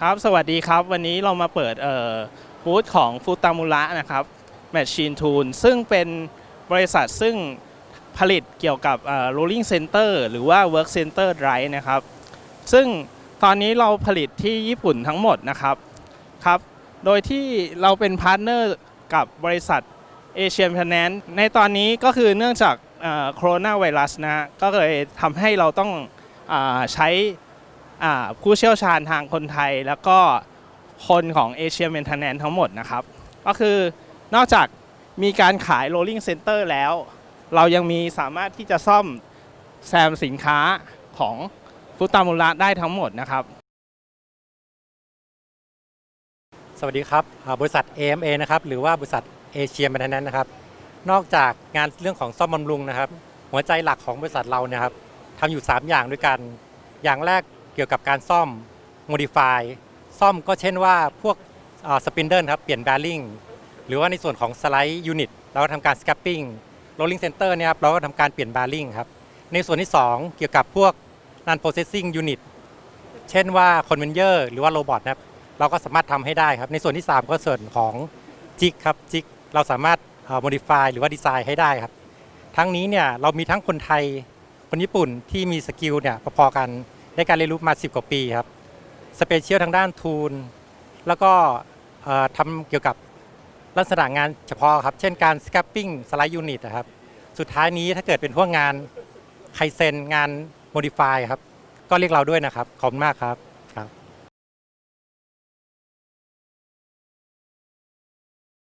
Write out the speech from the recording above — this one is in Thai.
ครับ สวัสดีครับ วันนี้เรามาเปิดเอ่อบูธของฟูตามุระนะครับ Machine Tool ซึ่งเป็นบริษัทซึ่งผลิตเกี่ยวกับเอ่อ Rolling Center หรือว่า Work Center Drive นะครับ ซึ่งตอนนี้เราผลิตที่ญี่ปุ่นทั้งหมดนะครับครับ โดยที่เราเป็นพาร์ทเนอร์กับบริษัทเอเชีย f พ n น n ในตอนนี้ก็คือเนื่องจากโคโรนาไวรัสนะก็เลยทำให้เราต้องอาใช้ ผู้เชี่ยวชาญทางคนไทยแล้วก็คนของเอเชียเมนเทนแนนทั้งหมดนะครับ ก็คือนอกจากมีการขาย rolling center แล้ว เรายังมีสามารถที่จะซ่อมแซมสินค้าของฟุตามุระได้ทั้งหมดนะครับ สวัสดีครับบริษัท AMA นะครับหรือว่าบริษัทเอเชียแมนเทนแนนนะครับ นอกจากงานเรื่องของซ่อมบำรุงนะครับ หัวใจหลักของบริษัทเราเนี่ยครับทำอยู่ 3 อย่างด้วยกัน อย่างแรก กี่ยวกับการซ่อม modify ซ่อมก็เช่นว่าพวกสปินเดิลครับเปลี่ยน bearing หรือว่าในส่วนของสไลด์ยูนิตเราก็ทำการ scapping rolling center เนี่ยครับเราก็ทำการเปลี่ยน bearing ครับในส่วนที่ 2 เกี่ยวกับพวก non processing unit เช่นว่า conveyor หรือว่าโรบอทนะครับเราก็สามารถทำให้ได้ครับในส่วนที่ 3 ก็ส่วนของจิกครับจิกเราสามารถเอ่อ modify หรือว่าดีไซน์ให้ได้ครับ ทั้งนี้เนี่ยเรามีทั้งคนไทยคนญี่ปุ่นที่มีสกิลเนี่ยพอๆกัน ในการเรียนรู้มา 10 กว่าปีครับสเปเชียลทางด้านทูน แล้วก็ทำเกี่ยวกับลักษณะงานเฉพาะครับ เช่นการ scapping slide unit นะครับ สุดท้ายนี้ถ้าเกิดเป็นพวกงานไคเซนงานโมดิฟายครับ ก็เรียกเราด้วยนะครับ ขอบคุณมากครับ